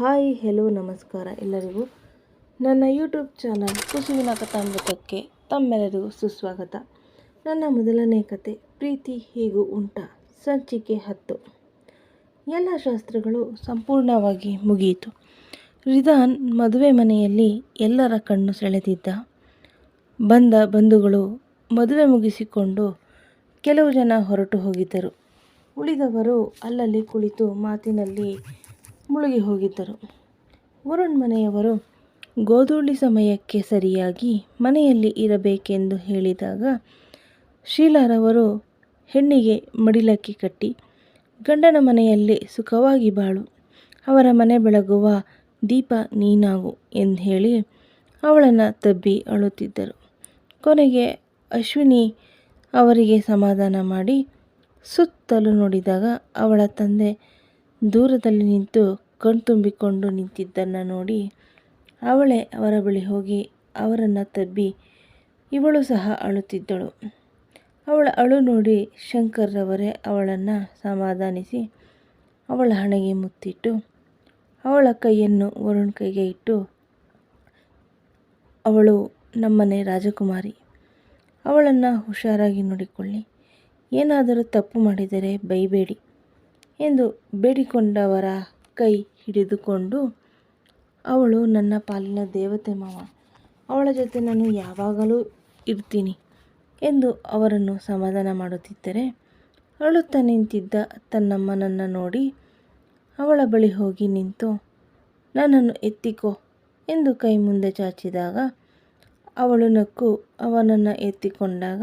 Hi hello ನಮಸ್ಕಾರ ಎಲ್ಲರಿಗೂ. ನನ್ನ ಯೂಟ್ಯೂಬ್ ಚಾನಲ್ ಕುಸುವಿನ ಕಥಾಮೃತಕ್ಕೆ ತಮ್ಮೆಲ್ಲರಿಗೂ ಸುಸ್ವಾಗತ. ನನ್ನ ಮೊದಲನೇ ಕತೆ, ಪ್ರೀತಿ ಹೀಗೂ ಉಂಟ? ಸಂಚಿಕೆ ಹತ್ತು. ಎಲ್ಲ ಶಾಸ್ತ್ರಗಳು ಸಂಪೂರ್ಣವಾಗಿ ಮುಗಿಯಿತು. ರಿಧಾನ್ ಮದುವೆ ಮನೆಯಲ್ಲಿ ಎಲ್ಲರ ಕಣ್ಣು ಸೆಳೆದಿದ್ದ. ಬಂದ ಬಂಧುಗಳು ಮದುವೆ ಮುಗಿಸಿಕೊಂಡು ಕೆಲವು ಜನ ಹೊರಟು ಹೋಗಿದ್ದರು. ಉಳಿದವರು ಅಲ್ಲಲ್ಲಿ ಕುಳಿತು ಮಾತಿನಲ್ಲಿ ಮುಳುಗಿ ಹೋಗಿದ್ದರು. ವರುಣ್ ಮನೆಯವರು ಗೋಧೂಳಿ ಸಮಯಕ್ಕೆ ಸರಿಯಾಗಿ ಮನೆಯಲ್ಲಿ ಇರಬೇಕೆಂದು ಹೇಳಿದಾಗ ಶೀಲಾರವರು ಹೆಣ್ಣಿಗೆ ಮಡಿಲಕ್ಕಿ ಕಟ್ಟಿ, ಗಂಡನ ಮನೆಯಲ್ಲಿ ಸುಖವಾಗಿ ಬಾಳು, ಅವರ ಮನೆ ಬೆಳಗುವ ದೀಪ ನೀನಾಗು ಎಂದು ಹೇಳಿ ಅವಳನ್ನು ತಬ್ಬಿ ಅಳುತ್ತಿದ್ದರು. ಕೊನೆಗೆ ಅಶ್ವಿನಿ ಅವರಿಗೆ ಸಮಾಧಾನ ಮಾಡಿ ಸುತ್ತಲೂ ನೋಡಿದಾಗ ಅವಳ ತಂದೆ ದೂರದಲ್ಲಿ ನಿಂತು ಕಣ್ತುಂಬಿಕೊಂಡು ನಿಂತಿದ್ದನ್ನು ನೋಡಿ ಅವಳೇ ಅವರ ಬಳಿ ಹೋಗಿ ಅವರನ್ನು ತಬ್ಬಿ ಇವಳು ಸಹ ಅಳುತ್ತಿದ್ದಳು. ಅವಳ ಅಳು ನೋಡಿ ಶಂಕರ್ರವರೇ ಅವಳನ್ನು ಸಮಾಧಾನಿಸಿ ಅವಳ ಹಣೆಗೆ ಮುತ್ತಿಟ್ಟು ಅವಳ ಕೈಯನ್ನು ವರುಣ್ ಕೈಗೆ ಇಟ್ಟು, ಅವಳು ನಮ್ಮನೆ ರಾಜಕುಮಾರಿ. ಅವಳನ್ನು ಹುಷಾರಾಗಿ ನೋಡಿಕೊಳ್ಳಿ. ಏನಾದರೂ ತಪ್ಪು ಮಾಡಿದರೆ ಬೈಬೇಡಿ. ಎಂದು ಬೇಡಿಕೊಂಡವರ ಕೈ ಹಿಡಿದುಕೊಂಡು, ಅವಳು ನನ್ನ ಪಾಲಿನ ದೇವತೆ ಮಾವ. ಅವಳ ಜೊತೆ ನಾನು ಯಾವಾಗಲೂ ಇರ್ತೀನಿ ಎಂದು ಅವರನ್ನು ಸಮಾಧಾನ ಮಾಡುತ್ತಿದ್ದರೆ, ಅಳುತ್ತಾ ನಿಂತಿದ್ದ ತನ್ನಮ್ಮನನ್ನು ನೋಡಿ, ಅವಳ ಬಳಿ ಹೋಗಿ ನಿಂತು ನನ್ನನ್ನು ಎತ್ತಿಕೋ ಎಂದು ಕೈ ಮುಂದೆ ಚಾಚಿದಾಗ, ಅವಳು ನಕ್ಕು ಅವನನ್ನು ಎತ್ತಿಕೊಂಡಾಗ,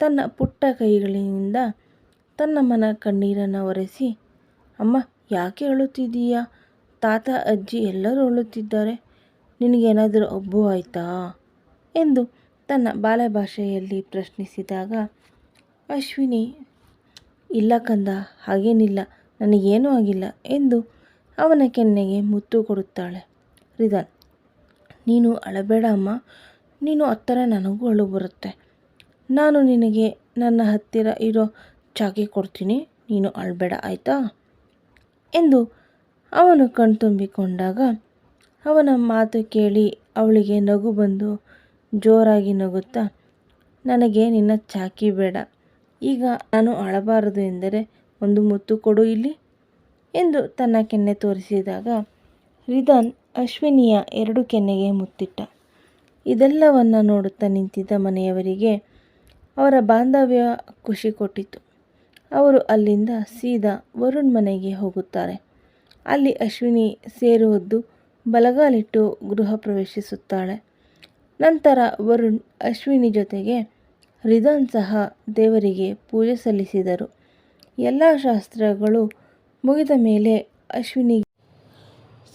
ತನ್ನ ಪುಟ್ಟ ಕೈಗಳಿಂದ ತನ್ನಮ್ಮನ ಕಣ್ಣೀರನ್ನು ಒರೆಸಿ, ಅಮ್ಮ, ಯಾಕೆ ಅಳುತ್ತಿದ್ದೀಯಾ? ತಾತ, ಅಜ್ಜಿ ಎಲ್ಲರೂ ಅಳುತ್ತಿದ್ದಾರೆ. ನಿನಗೇನಾದರೂ ಒಬ್ಬು ಆಯಿತಾ ಎಂದು ತನ್ನ ಬಾಲ ಭಾಷೆಯಲ್ಲಿ ಪ್ರಶ್ನಿಸಿದಾಗ, ಅಶ್ವಿನಿ, ಇಲ್ಲ ಕಂದ, ಹಾಗೇನಿಲ್ಲ. ನನಗೇನೂ ಆಗಿಲ್ಲ ಎಂದು ಅವನ ಕೆನ್ನೆಗೆ ಮುತ್ತು ಕೊಡುತ್ತಾಳೆ. ರಿದಾನ್, ನೀನು ಅಳಬೇಡ ಅಮ್ಮ. ನೀನು ಹತ್ತರ ನನಗೂ ಅಳು ಬರುತ್ತೆ. ನಾನು ನಿನಗೆ ನನ್ನ ಹತ್ತಿರ ಇರೋ ಚಾಕಿ ಕೊಡ್ತೀನಿ. ನೀನು ಅಳಬೇಡ, ಆಯಿತಾ? ಎಂದು ಅವನು ಕಣ್ತುಂಬಿಕೊಂಡಾಗ ಅವನ ಮಾತು ಕೇಳಿ ಅವಳಿಗೆ ನಗು ಬಂದು ಜೋರಾಗಿ ನಗುತ್ತಾ, ನನಗೆ ನಿನ್ನ ಚಾಕಿ ಬೇಡ. ಈಗ ನಾನು ಅಳಬಾರದು ಎಂದರೆ ಒಂದು ಮುತ್ತು ಕೊಡು ಇಲ್ಲಿ? ಎಂದು ತನ್ನ ಕೆನ್ನೆ ತೋರಿಸಿದಾಗ ರಿಧಾನ್ ಅಶ್ವಿನಿಯ ಎರಡು ಕೆನ್ನೆಗೆ ಮುತ್ತಿಟ್ಟ. ಇದೆಲ್ಲವನ್ನು ನೋಡುತ್ತಾ ನಿಂತಿದ್ದ ಮನೆಯವರಿಗೆ ಅವರ ಬಾಂಧವ್ಯ ಖುಷಿ ಕೊಟ್ಟಿತು. ಅವರು ಅಲ್ಲಿಂದ ಸೀದಾ ವರುಣ್ ಮನೆಗೆ ಹೋಗುತ್ತಾರೆ. ಅಲ್ಲಿ ಅಶ್ವಿನಿ ಸೇರುವುದು ಬಲಗಾಲಿಟ್ಟು ಗೃಹ ಪ್ರವೇಶಿಸುತ್ತಾಳೆ. ನಂತರ ವರುಣ್ ಅಶ್ವಿನಿ ಜೊತೆಗೆ ರಿದಾನ್ ಸಹ ದೇವರಿಗೆ ಪೂಜೆ ಸಲ್ಲಿಸಿದರು. ಎಲ್ಲ ಶಾಸ್ತ್ರಗಳು ಮುಗಿದ ಮೇಲೆ ಅಶ್ವಿನಿ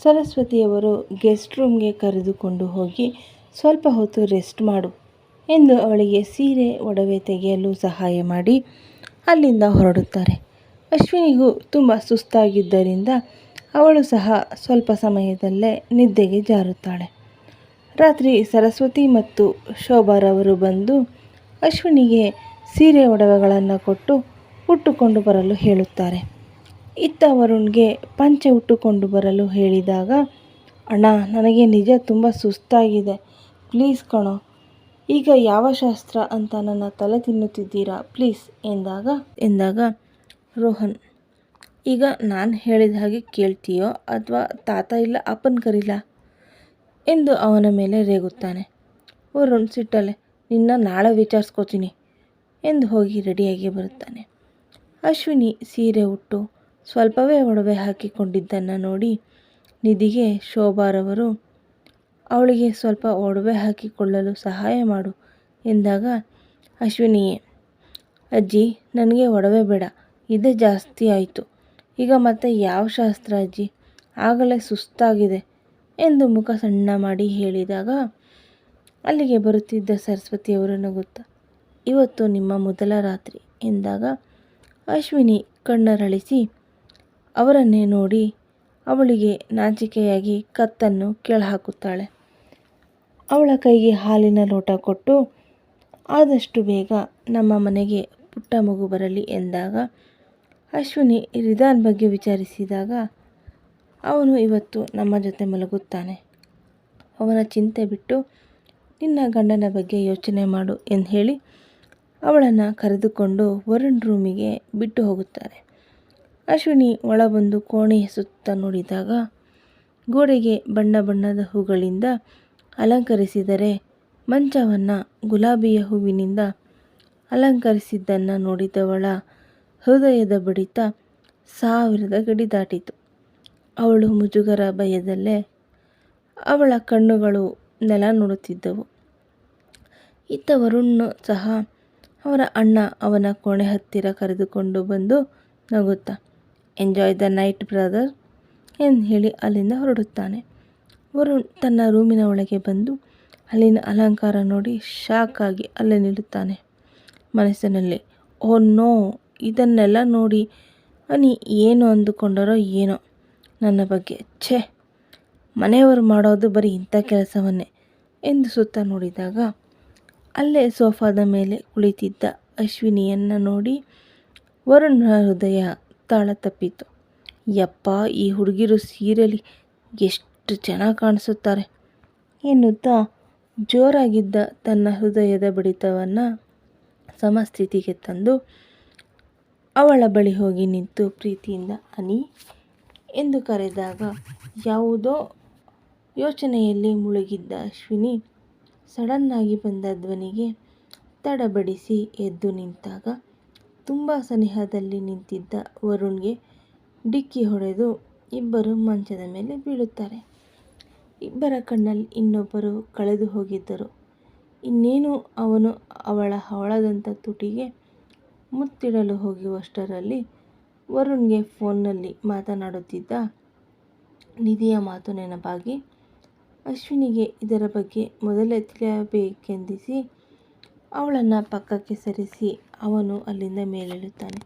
ಸರಸ್ವತಿಯವರು ಗೆಸ್ಟ್ ರೂಮ್ಗೆ ಕರೆದುಕೊಂಡು ಹೋಗಿ ಸ್ವಲ್ಪ ಹೊತ್ತು ರೆಸ್ಟ್ ಮಾಡು ಎಂದು ಅವಳಿಗೆ ಸೀರೆ ಒಡವೆ ತೆಗೆಯಲು ಸಹಾಯ ಮಾಡಿ ಅಲ್ಲಿಂದ ಹೊರಡುತ್ತಾರೆ. ಅಶ್ವಿನಿಗೂ ತುಂಬ ಸುಸ್ತಾಗಿದ್ದರಿಂದ ಅವಳು ಸಹ ಸ್ವಲ್ಪ ಸಮಯದಲ್ಲೇ ನಿದ್ದೆಗೆ ಜಾರುತ್ತಾಳೆ. ರಾತ್ರಿ ಸರಸ್ವತಿ ಮತ್ತು ಶೋಭಾರವರು ಬಂದು ಅಶ್ವಿನಿಗೆ ಸೀರೆ ಒಡವೆಗಳನ್ನು ಕೊಟ್ಟು ಉಟ್ಟುಕೊಂಡು ಬರಲು ಹೇಳುತ್ತಾರೆ. ಇತ್ತ ವರುಣ್ಗೆ ಪಂಚೆ ಉಟ್ಟುಕೊಂಡು ಬರಲು ಹೇಳಿದಾಗ, ಅಣ್ಣ, ನನಗೆ ನಿಜ ತುಂಬ ಸುಸ್ತಾಗಿದೆ. ಪ್ಲೀಸ್ ಕಣೋ ಈಗ ಯಾವ ಶಾಸ್ತ್ರ ಅಂತ ನನ್ನ ತಲೆ ತಿನ್ನುತ್ತಿದ್ದೀರಾ? ಪ್ಲೀಸ್, ಎಂದಾಗ ಎಂದಾಗ, ರೋಹನ್, ಈಗ ನಾನು ಹೇಳಿದ ಹಾಗೆ ಕೇಳ್ತೀಯೋ ಅಥವಾ ತಾತ ಇಲ್ಲ ಅಪ್ಪನ ಕರೀಲ? ಎಂದು ಅವನ ಮೇಲೆ ರೇಗುತ್ತಾನೆ. ವರುಣ್, ಸಿಟ್ಟಲೆ, ನಿನ್ನ ನಾಳೆ ವಿಚಾರಿಸ್ಕೋತೀನಿ, ಎಂದು ಹೋಗಿ ರೆಡಿಯಾಗಿ ಬರುತ್ತಾನೆ. ಅಶ್ವಿನಿ ಸೀರೆ ಉಟ್ಟು ಸ್ವಲ್ಪವೇ ಒಡವೆ ಹಾಕಿಕೊಂಡಿದ್ದನ್ನು ನೋಡಿ ನಿಧಿಗೆ ಶೋಭಾರವರು ಅವಳಿಗೆ ಸ್ವಲ್ಪ ಒಡವೆ ಹಾಕಿಕೊಳ್ಳಲು ಸಹಾಯ ಮಾಡು ಎಂದಾಗ ಅಶ್ವಿನಿಯೇ, ಅಜ್ಜಿ, ನನಗೆ ಒಡವೆ ಬೇಡ, ಇದೇ ಜಾಸ್ತಿ ಆಯಿತು. ಈಗ ಮತ್ತೆ ಯಾವ ಶಾಸ್ತ್ರ ಅಜ್ಜಿ? ಆಗಲೇ ಸುಸ್ತಾಗಿದೆ ಎಂದು ಮುಖ ಸಣ್ಣ ಮಾಡಿ ಹೇಳಿದಾಗ ಅಲ್ಲಿಗೆ ಬರುತ್ತಿದ್ದ ಸರಸ್ವತಿಯವರನ್ನು ಗೊತ್ತ ಇವತ್ತು ನಿಮ್ಮ ಮೊದಲ ರಾತ್ರಿ ಎಂದಾಗ ಅಶ್ವಿನಿ ಕಣ್ಣರಳಿಸಿ, ಅವರನ್ನೇ ನೋಡಿ ಅವಳಿಗೆ ನಾಚಿಕೆಯಾಗಿ ಕತ್ತನ್ನು ಕೆಳಹಾಕುತ್ತಾಳೆ. ಅವಳ ಕೈಗೆ ಹಾಲಿನ ಲೋಟ ಕೊಟ್ಟು, ಆದಷ್ಟು ಬೇಗ ನಮ್ಮ ಮನೆಗೆ ಪುಟ್ಟ ಮಗು ಬರಲಿ ಎಂದಾಗ ಅಶ್ವಿನಿ ರಿಧಾನ್ ಬಗ್ಗೆ ವಿಚಾರಿಸಿದಾಗ, ಅವನು ಇವತ್ತು ನಮ್ಮ ಜೊತೆ ಮಲಗುತ್ತಾನೆ. ಅವನ ಚಿಂತೆ ಬಿಟ್ಟು ನಿನ್ನ ಗಂಡನ ಬಗ್ಗೆ ಯೋಚನೆ ಮಾಡು ಎಂದು ಹೇಳಿ ಅವಳನ್ನು ಕರೆದುಕೊಂಡು ವರುಣ್ ರೂಮಿಗೆ ಬಿಟ್ಟು ಹೋಗುತ್ತಾರೆ. ಅಶ್ವಿನಿ ಒಳಬಂದು ಕೋಣೆಯ ಸುತ್ತ ನೋಡಿದಾಗ, ಗೋಡೆಗೆ ಬಣ್ಣ ಬಣ್ಣದ ಹೂಗಳಿಂದ ಅಲಂಕರಿಸಿದರೆ ಮಂಚವನ್ನು ಗುಲಾಬಿಯ ಹೂವಿನಿಂದ ಅಲಂಕರಿಸಿದ್ದನ್ನು ನೋಡಿದವಳ ಹೃದಯದ ಬಡಿತ ಸಾವಿರದ ಗಡಿ ದಾಟಿತು. ಅವಳು ಮುಜುಗರ ಭಯದಲ್ಲೇ ಅವಳ ಕಣ್ಣುಗಳು ನೆಲ ನೋಡುತ್ತಿದ್ದವು. ಇತ್ತ ವರುಣ್ ಸಹ ಅವರ ಅಣ್ಣ ಅವನ ಕೋಣೆ ಹತ್ತಿರ ಕರೆದುಕೊಂಡು ಬಂದು ನಗುತ್ತಾ ಎಂಜಾಯ್ ದ ನೈಟ್ ಬ್ರದರ್ ಎಂದು ಹೇಳಿ ಅಲ್ಲಿಂದ ಹೊರಡುತ್ತಾನೆ. ವರುಣ್ ತನ್ನ ರೂಮಿನ ಒಳಗೆ ಬಂದು ಅಲ್ಲಿನ ಅಲಂಕಾರ ನೋಡಿ ಶಾಕ್ ಆಗಿ ಅಲ್ಲೇ ನಿಲ್ಲುತ್ತಾನೆ. ಮನಸ್ಸಿನಲ್ಲಿ, ಓ ನೋ, ಇದನ್ನೆಲ್ಲ ನೋಡಿ ಅನಿ ಏನು ಅಂದುಕೊಂಡರೋ ಏನೋ? ನನ್ನ ಬಗ್ಗೆ ಛೇ, ಮನೆಯವರು ಮಾಡೋದು ಬರೀ ಇಂಥ ಕೆಲಸವನ್ನೇ ಎಂದು ಸುತ್ತ ನೋಡಿದಾಗ ಅಲ್ಲೇ ಸೋಫಾದ ಮೇಲೆ ಕುಳಿತಿದ್ದ ಅಶ್ವಿನಿಯನ್ನು ನೋಡಿ ವರುಣ ಹೃದಯ ತಾಳ ತಪ್ಪಿತು ಯಪ್ಪ, ಈ ಹುಡುಗಿರು ಸೀರೆಲಿ ಎಷ್ಟು ಚೆನ್ನಾಗಿ ಕಾಣಿಸುತ್ತಾರೆ. ಎನ್ನುತ್ತಾ ಜೋರಾಗಿದ್ದ ತನ್ನ ಹೃದಯದ ಬಡಿತವನ್ನು ಸಮಸ್ಥಿತಿಗೆ ತಂದು ಅವಳ ಬಳಿ ಹೋಗಿ ನಿಂತು ಪ್ರೀತಿಯಿಂದ, ಅನಿ, ಎಂದು ಕರೆದಾಗ ಯಾವುದೋ ಯೋಚನೆಯಲ್ಲಿ ಮುಳುಗಿದ್ದ ಅಶ್ವಿನಿ ಸಡನ್ನಾಗಿ ಬಂದ ಧ್ವನಿಗೆ ತಡಬಡಿಸಿ ಎದ್ದು ನಿಂತಾಗ ತುಂಬ ಸನಿಹದಲ್ಲಿ ನಿಂತಿದ್ದ ವರುಣ್ಗೆ ಡಿಕ್ಕಿ ಹೊಡೆದು ಇಬ್ಬರು ಮಂಚದ ಮೇಲೆ ಬೀಳುತ್ತಾರೆ. ಇಬ್ಬರ ಕಣ್ಣಲ್ಲಿ ಇನ್ನೊಬ್ಬರು ಕಳೆದು ಹೋಗಿದ್ದರು. ಇನ್ನೇನು ಅವನು ಅವಳ ಹವಳದಂಥ ತುಟಿಗೆ ಮುತ್ತಿಡಲು ಹೋಗುವಷ್ಟರಲ್ಲಿ ವರುಣ್ಗೆ ಫೋನ್ನಲ್ಲಿ ಮಾತನಾಡುತ್ತಿದ್ದ ನಿಧಿಯ ಮಾತು ನೆನಪಾಗಿ, ಅಶ್ವಿನಿಗೆ ಇದರ ಬಗ್ಗೆ ಮೊದಲೇ ತಿಳಿಯಬೇಕೆಂದಿಸಿ ಅವಳನ್ನು ಪಕ್ಕಕ್ಕೆ ಸರಿಸಿ ಅವನು ಅಲ್ಲಿಂದ ಮೇಲೇಳುತ್ತಾನೆ.